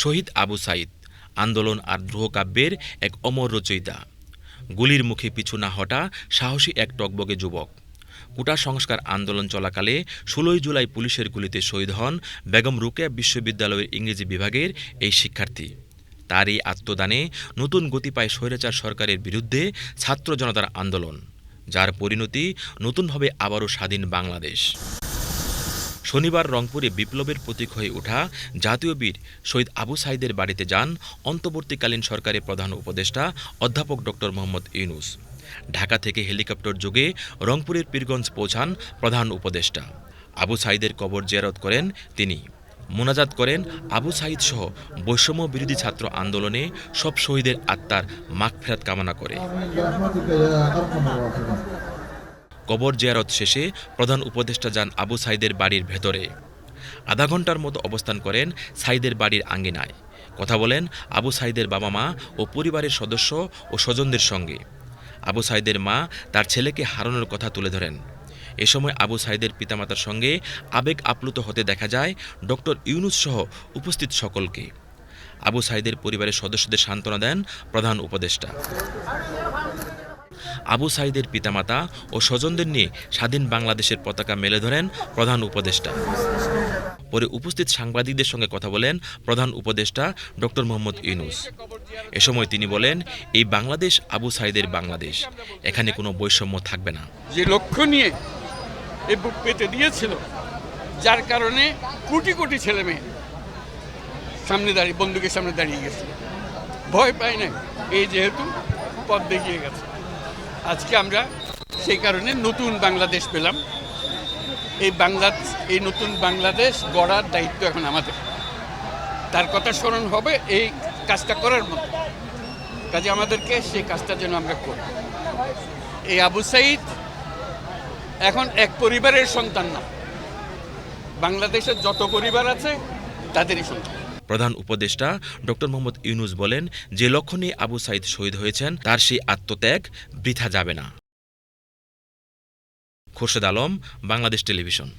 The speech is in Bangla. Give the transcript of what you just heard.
শহীদ আবু সাইদ। আন্দোলন আর দ্রোহ কাব্যের এক অমর রচয়িতা। গুলির মুখে পিছু না হটা সাহসী এক টকবগে যুবক। কুটা সংস্কার আন্দোলন চলাকালে ষোলোই জুলাই পুলিশের গুলিতে শহীদ হন বেগম রুকেয়া বিশ্ববিদ্যালয়ের ইংরেজি বিভাগের এই শিক্ষার্থী। তার এই আত্মদানে নতুন গতি পায় স্বৈরাচার সরকারের বিরুদ্ধে ছাত্র জনতার আন্দোলন, যার পরিণতি নতুনভাবে আবারও স্বাধীন বাংলাদেশ। শনিবার রংপুরে বিপ্লবের প্রতীক হয়ে ওঠা জাতীয় বীর শহীদ আবু সাইদের বাড়িতে যান অন্তর্বর্তীকালীন সরকারের প্রধান উপদেষ্টা অধ্যাপক ডক্টর মোহাম্মদ ইউনুস। ঢাকা থেকে হেলিকপ্টার যোগে রংপুরের পীরগঞ্জ পৌঁছান প্রধান উপদেষ্টা। আবু সাইদের কবর জিয়ারত করেন তিনি। মোনাজাত করেন আবু সাইদ সহ বৈষম্য বিরোধী ছাত্র আন্দোলনে সব শহীদের আত্মার মাগফেরাত কামনা করে। কবর জিয়ারত শেষে প্রধান উপদেষ্টা যান আবু সাইদের বাড়ির ভেতরে। আধা ঘণ্টার মতো অবস্থান করেন সাইদের বাড়ির আঙ্গিনায়। কথা বলেন আবু সাইদের বাবা মা ও পরিবারের সদস্য ও স্বজনদের সঙ্গে। আবু সাইদের মা তার ছেলেকে হারানোর কথা তুলে ধরেন। এ সময় আবু সাইদের পিতামাতার সঙ্গে আবেগ আপ্লুত হতে দেখা যায় ডক্টর ইউনুস সহ উপস্থিত সকলকে। আবু সাইদের পরিবারের সদস্যদের সান্ত্বনা দেন প্রধান উপদেষ্টা। আবু সাইদের পিতামাতা ও স্বজনদের নিয়ে স্বাধীন বাংলাদেশের পতাকা মেলে ধরেন প্রধান উপদেষ্টা। পরে উপস্থিত সাংবাদিকদের সঙ্গে কথা বলেন প্রধান উপদেষ্টা ডক্টর মোহাম্মদ ইউনুস। এ সময় তিনি বলেন, এই বাংলাদেশ আবু সাইদের বাংলাদেশ। এখানে কোনো বৈষম্য থাকবে না। যে লক্ষ্য নিয়ে এই বুক পেতে দিয়েছিল, যার কারণে কোটি কোটি ছেলে মেয়ে সামনে দাঁড়িয়ে, বন্দুকের সামনে দাঁড়িয়ে গেছে। ভয় পায় না এই যেহেতু পথ দেখিয়ে গেছে। আজকে আমরা সেই কারণে নতুন বাংলাদেশ পেলাম। এই বাংলা, এই নতুন বাংলাদেশ গড়ার দায়িত্ব এখন আমাদের। তার কথা স্মরণ হবে এই কাজটা করার মতো। কাজে আমাদেরকে সেই কাজটা যেন আমরা করি। এই আবু সাইদ এখন এক পরিবারের সন্তান না। বাংলাদেশের যত পরিবার আছে, তাদেরই সন্তান। প্রধান উপদেষ্টা ড মোহাম্মদ ইউনুস বলেন, যে লক্ষ্য নিয়ে আবু সাইদ শহীদ হয়েছেন, তার সেই আত্মত্যাগ বৃথা যাবে না। খোরশেদ আলম, বাংলাদেশ টেলিভিশন।